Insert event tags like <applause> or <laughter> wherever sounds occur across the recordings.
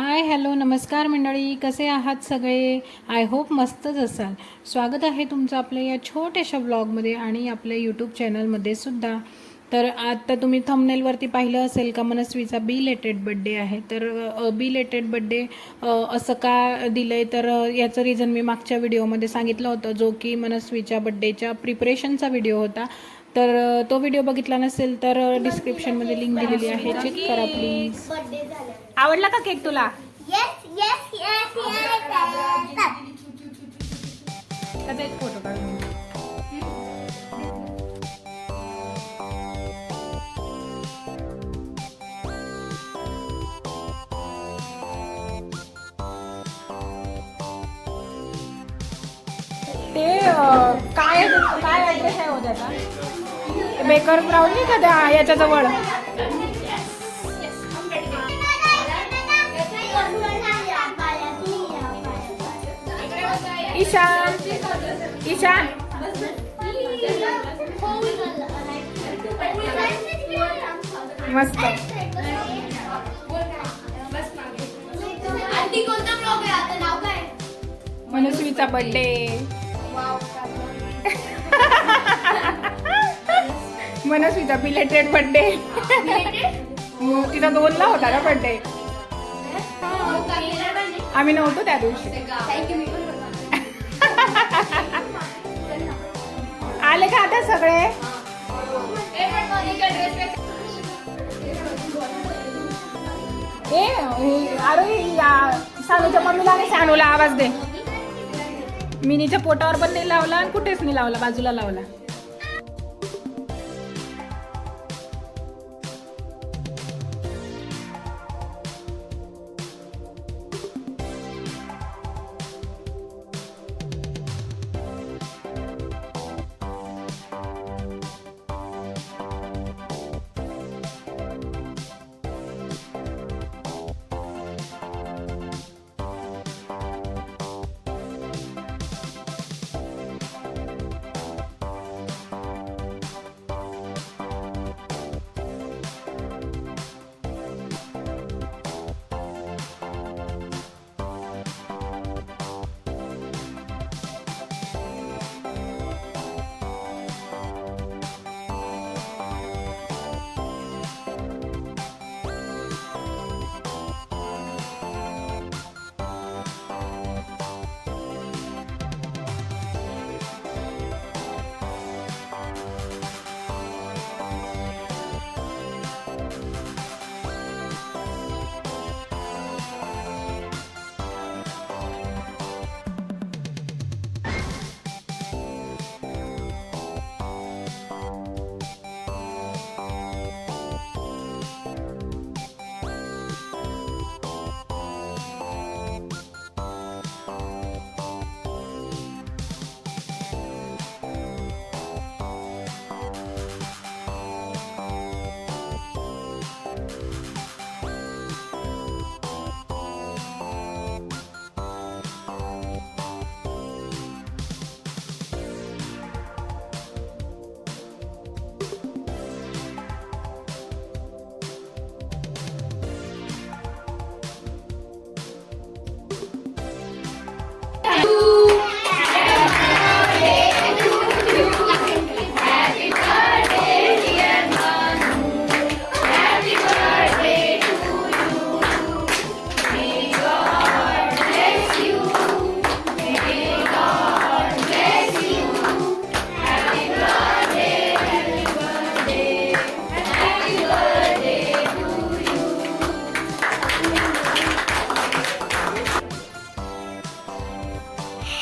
Hi hello नमस्कार मंडळी. कसे आहात सगळे? आय होप मस्तच असाल. स्वागत आहे तुमचं आपल्या या छोट्याशा ब्लॉगमध्ये आणि आपल्या यूट्यूब चॅनलमध्ये सुद्धा. तर आत्ता तुम्ही थंबनेलवरती पाहिलं असेल का मनस्वीचा बी लेटेड बड्डे आहे. तर बी लेटेड बड्डे असं का दिलं आहे तर याचं रिझन मी मागच्या व्हिडिओमध्ये सांगितलं होतं जो की मनस्वीच्या बड्डेच्या प्रिपरेशनचा व्हिडिओ होता. तर तो व्हिडिओ बघितला नसेल तर डिस्क्रिप्शनमध्ये लिंक दिलेली आहे. चेक करा प्लीज आवडला का केक तुला? येस येस येस येस त्याचा एक फोटो काढून बेकर ग्राउंड नाही का त्या याच्या जवळ ईशान ईशान. मस्त. मनस्वीचा बर्थडे <laughs> मनस्वीचा बिलेटेड बर्थडे तिचा दोनला होता ना बर्थडे आम्ही नव्हतो त्या दिवशी. <laughs> आले का आता सगळे? ए अरे या सानूच्या मम्मीला आणि सानूला आवाज दे. मिनीच्या पोटावर पण नाही लावला आणि कुठेच नाही लावला बाजूला लावला.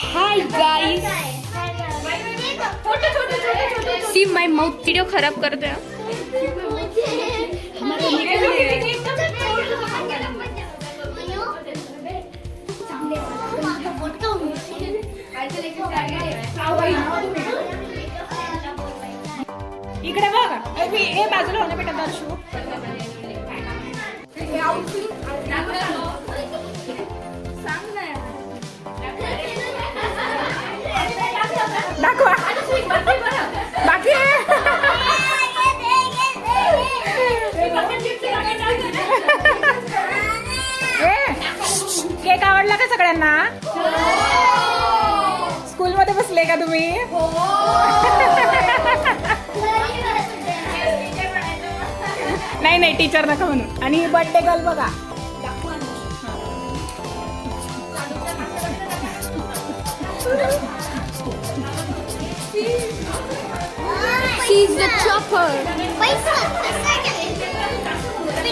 Hi guys see my mouth video खराब कर दे इकडे बघ. ए, बाजूला होणं बेटा दर्शू. का तुम्ही नाही नाही टीचर नका म्हणून आणि बर्थडे गर्ल बघा She's the chopper. पैसा पैसा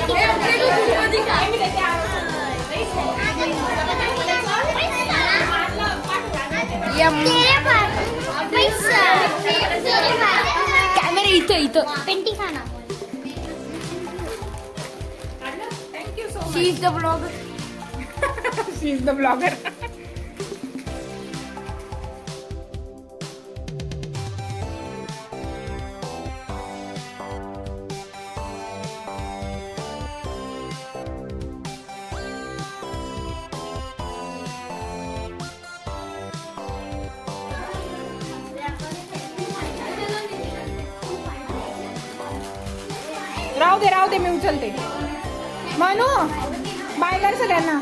Yum. तेरे पास पैसा तेरे पास कॅमेरा इथं इथं पेंटी खाना she is the blogger she is the blogger राहू दे राहू दे मी उचलते. म्हणू बाय कर सगळ्यांना.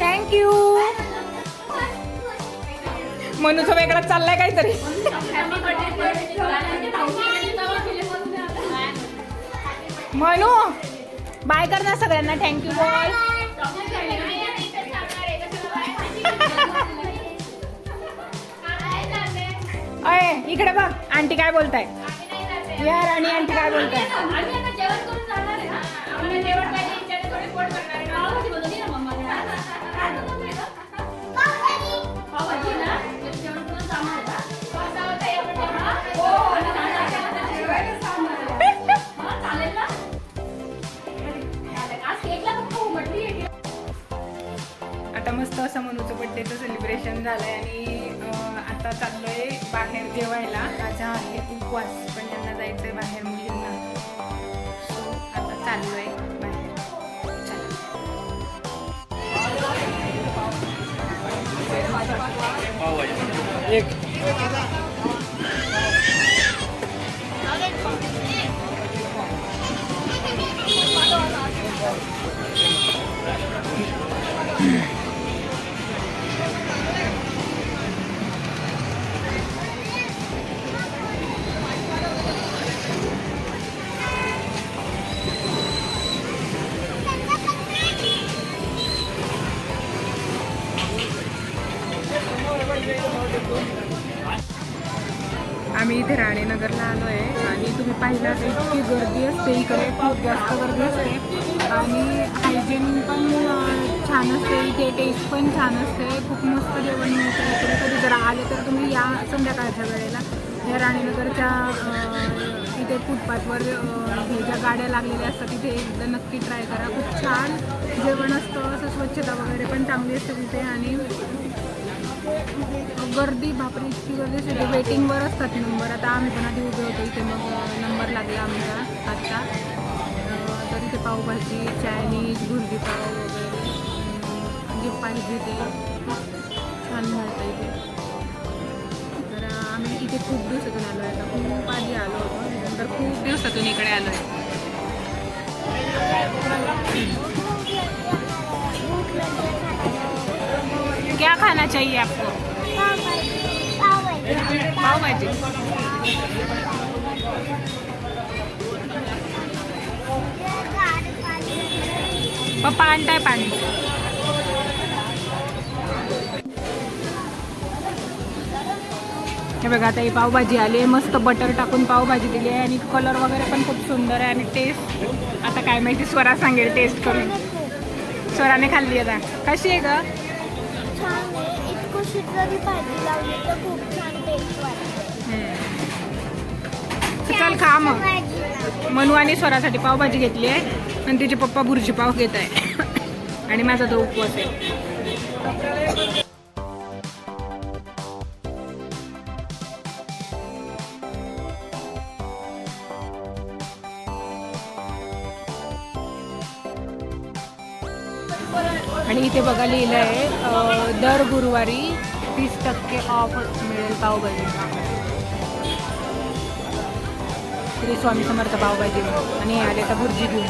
थँक्यू मनूचं वेगळं चाललंय काहीतरी. म्हणू बाय कर ना सगळ्यांना. थँक्यू बॉय <laughs> अय इकडे बघ आंटी काय बोलताय? यार आणि आंटी काय बोलताय? <laughs> आता मस्त असं मनूचं बड्डेचं सेलिब्रेशन झालंय आणि आता चाललोय बाहेर जेवायला. उपवास पण यांना जायचंय बाहेर मुलींना. सो आता चाललोय बाहेर. चला. आम्ही इथे राणीनगरला आलो आहे आणि तुम्ही पाहिलं तर इतकी गर्दी असते इकडे खूप जास्त गर्दी असते. आणि हायजीन पण छान असते. इथे टेस्ट पण छान असते. खूप मस्त जेवण मिळतं इकडे. कधी जर आले तर तुम्ही या संध्याकाळच्या वेळेला. या राणेनगरच्या इथे फुटपाथवर हे ज्या गाड्या लागलेल्या असतात तिथे एकदा नक्की ट्राय करा. खूप छान जेवण असतं. असं स्वच्छता वगैरे पण चांगली असते तिथे. आणि गर्दी बापरे इतकी गर्दी असते. वेटिंगवर असतात नंबर आता आम्ही पण आधी उभे होतो इथे मग नंबर लागला आमचा आत्ता तर इथे पावभाजी चायनीज भुर्जी पाव वगैरे जे पाहिजे ते. छान मिळतं इथे. तर आम्ही इथे खूप दिवसातून आलो आहे. आता खूप आधी आलो होतो. नंतर खूप दिवसातून इकडे आलो आहे. खाना चाहिए आपको? पाव भाजी। पप्पा आणताय पाणी. हे बघा आता ही पावभाजी आली आहे. मस्त बटर टाकून पावभाजी दिली आहे आणि कलर वगैरे पण खूप सुंदर आहे आणि टेस्ट आता काय माहिती स्वरा सांगेल टेस्ट करून. स्वराने खाल्ली आता. कशी आहे ग? जरी भाजी लावली तर खूप छान टेस्ट वाटते. खा मग. मनू आणि स्वरासाठी पावभाजी घेतली आहे आणि तिचे पप्पा बुर्जी पाव घेत आहे. <coughs> आणि माझा तो उपवास आहे. आणि इथे बघा लिहिलं आहे दर गुरुवारी तीस टक्के ऑफ मिळेल पावभाजी. श्री स्वामी समर्थ पावभाजी. आणि आले तर भुर्जी घेऊन.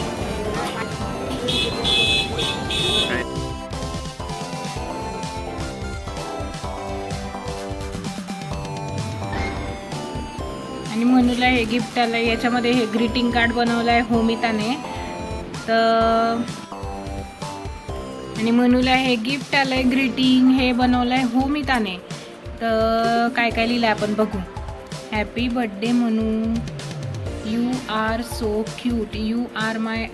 आणि मनूला हे गिफ्ट आलं याच्यामध्ये हे ग्रीटिंग कार्ड बनवलं आहे होमिताने. तर आणि मनूला हे गिफ्ट आलंय ग्रीटिंग हे बनवलंय हो ताने. तर काय काय लिहिलं आपण बघू. Happy birthday Manu. You are so cute you are my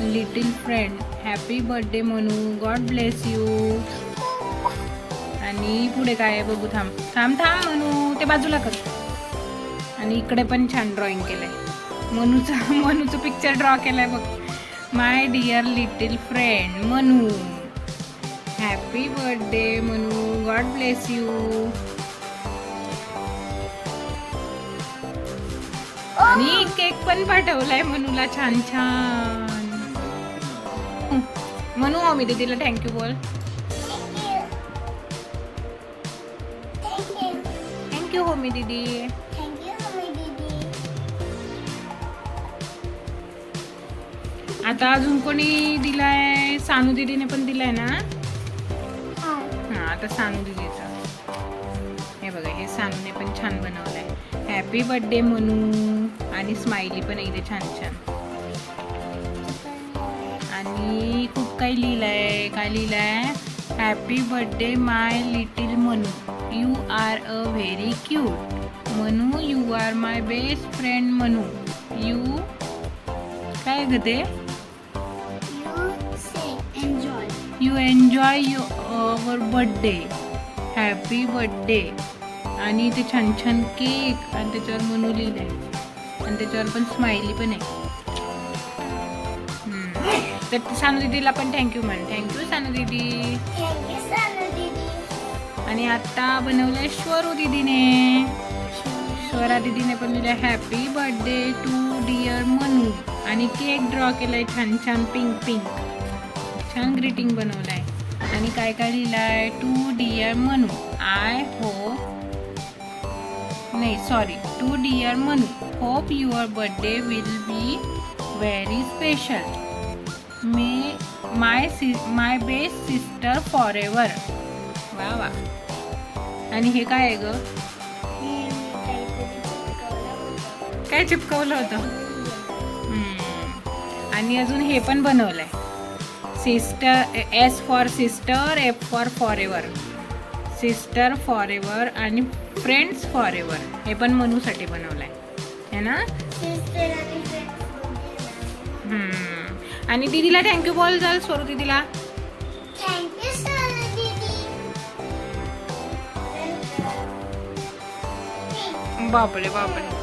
little friend happy birthday Manu. God bless you आणि पुढे काय आहे बघू थांब. थांब थांब मनू. ते बाजूला कर. आणि इकडे पण छान ड्रॉइंग केलंय. मनूचं मनूचं पिक्चर ड्रॉ केलंय बघ. My dear little friend Manu happy birthday Manu God bless you आणि केक पण पाठवलाय मनूला छान छान. मनू हो मी दीदीला थँक्यू बोल. थँक्यू थँक्यू हो मी दीदी. आता अजून कोणी दिलाय? सानू दीदीने पण दिलाय ना? हां आता सानू दीदीचा हे बघा हे सानूने पण छान बनवलंय. Happy birthday Manu. आणि स्माइली पण इथे छान छान. आणि खूप काही लिहिलंय. काय लिहिलंय? Happy birthday my little Manu. You are a very cute Manu you are my best friend Manu. You काय ग ते? You enjoy you our birthday happy birthday आणि ते छान छान केक आणि त्याच्यावर मनू लिहिलंय आणि त्याच्यावर पण स्माइली पण आहे. तर सानू दीदीला पण थँक्यू म्हण. थँक्यू सानू दीदी. आणि आता बनवलंय श्वरू दीदीने. स्वरा दीदीने पण लिहिलंय happy birthday to dear Manu. आणि केक ड्रॉ केलाय छान छान पिंक पिंक छान ग्रीटिंग बनवलंय. आणि काय काय लिहिलंय? To dear Manu I hope नाही sorry to dear Manu hope your birthday will be very special may my C my best sister forever वा वा. आणि हे काय आहे ग. काय चिपकवलं होतं. आणि अजून हे पण बनवलंय. Sister S for sister F for forever sister forever आणि फ्रेंड्स फॉर एव्हर हे पण मनूसाठी बनवलंय. है ना? आणि दीदीला थँक्यू बोल चल स्वरू दीदीला. बापरे बापरे.